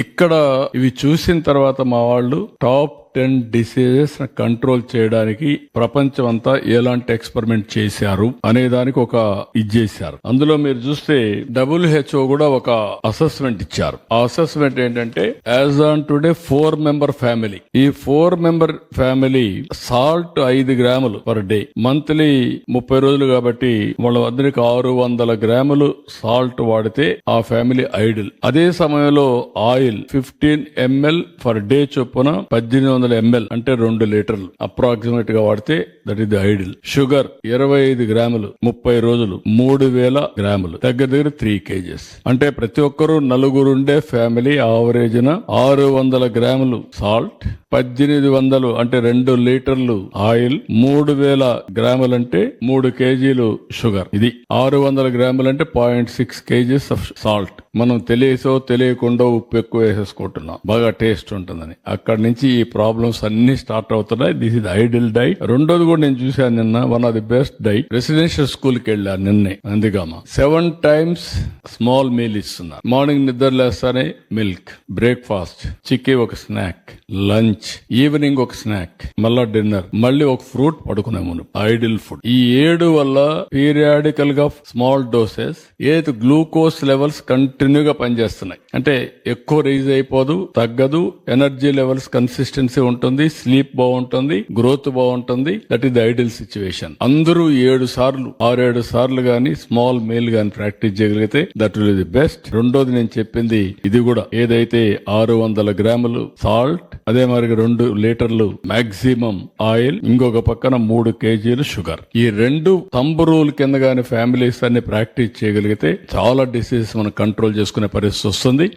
ఇక్కడ ఇవి చూసిన తర్వాత మా వాళ్ళు టాప్ టెన్ డిసీజెస్ కంట్రోల్ చేయడానికి ప్రపంచం అంతా ఎలాంటి ఎక్స్పెరిమెంట్ చేశారు అనే దానికి ఒక ఇది చేశారు. అందులో మీరు చూస్తే డబ్ల్యూహెచ్ఓ కూడా ఒక అసెస్మెంట్ ఇచ్చారు. ఆ అసెస్మెంట్ ఏంటంటే as on today four member family ఈ ఫోర్ మెంబర్ ఫ్యామిలీ సాల్ట్ ఐదు గ్రాములు పర్ డే మంత్లీ ముప్పై రోజులు కాబట్టి వాళ్ళ అందరికి ఆరు వందల గ్రాములు సాల్ట్ వాడితే ఆ ఫ్యామిలీ ఐడిల్ అదే సమయంలో oil fifteen ML per day చొప్పున పద్దెనిమిది వందల ఎంఎల్ అంటే రెండు లీటర్లు. అప్రాక్సిమేట్గా వాడితే that is the ideal sugar ఇరవై ఐదు గ్రాములు ముప్పై రోజులు మూడు వేల గ్రాములు. దగ్గర దగ్గర త్రీ కేజెస్. అంటే ప్రతి ఒక్కరూ నలుగురుండే ఫ్యామిలీ ఆవరేజ్ ఆరు వందల గ్రాములు సాల్ట్ పద్దెనిమిది వందలు అంటే రెండు లీటర్లు ఆయిల్ మూడు వేల గ్రాములు అంటే మూడు కేజీలు షుగర్. ఇది ఆరు వందల గ్రాములు అంటే point six kgs of salt. మనం తెలియసో తెలియకుండా ఉప్పు ఎక్కువ వేసేసుకుంటున్నాం. బాగా టేస్ట్ ఉంటుందని. అక్కడి నుంచి ఈ ప్రాబ్లమ్స్ అన్ని స్టార్ట్ అవుతున్నాయి. దిస్ ఇస్ ఐడిల్ డైట్ రెండోది కూడా నేను చూశాను నిన్న. One of the best diet residential స్కూల్కి వెళ్ళాను నిన్నే. అందుకమ్మ సెవెన్ టైమ్స్ స్మాల్ మీల్ ఇస్తున్నారు మార్నింగ్ నిద్ర లేస్తానే మిల్క్ బ్రేక్ఫాస్ట్ చిక్కీ ఒక స్నాక్ లంచ్ ఈవినింగ్ ఒక స్నాక్ మళ్ళా డిన్నర్ మళ్ళీ ఒక ఫ్రూట్ పడుకునే ముందు ఐడిల్ ఫుడ్ ఈ ఏడు వల్ల పీరియాడికల్గా స్మాల్ డోసెస్ ఏది గ్లూకోజ్ లెవెల్స్ కంటిన్యూగా పనిచేస్తున్నాయి. అంటే ఎక్కువ రైజ్ అయిపోదు తగ్గదు ఎనర్జీ లెవెల్స్ కన్సిస్టెన్సీ ఉంటుంది స్లీప్ బాగుంటుంది గ్రోత్ బాగుంటుంది that is the ideal situation అందరూ ఏడు సార్లు ఆరేడు సార్లు గాని స్మాల్ మీల్ గాని ప్రాక్టీస్ చేయగలిగితే దట్ విల్ ది బెస్ట్ రెండోది నేను చెప్పింది ఇది కూడా ఏదైతే ఆరు వందల గ్రాములు సాల్ట్ అదే మరి రెండు లీటర్లు మాక్సిమం ఆయిల్ ఇంకొక పక్కన మూడు కేజీలు షుగర్. ఈ రెండు తంబు రూల్ కింద కానీ ఫ్యామిలీస్ అన్ని ప్రాక్టీస్ చేయగలిగితే చాలా డిసీజెస్ మనం కంట్రోల్ చేసుకునే పరిస్థితి వస్తుంది.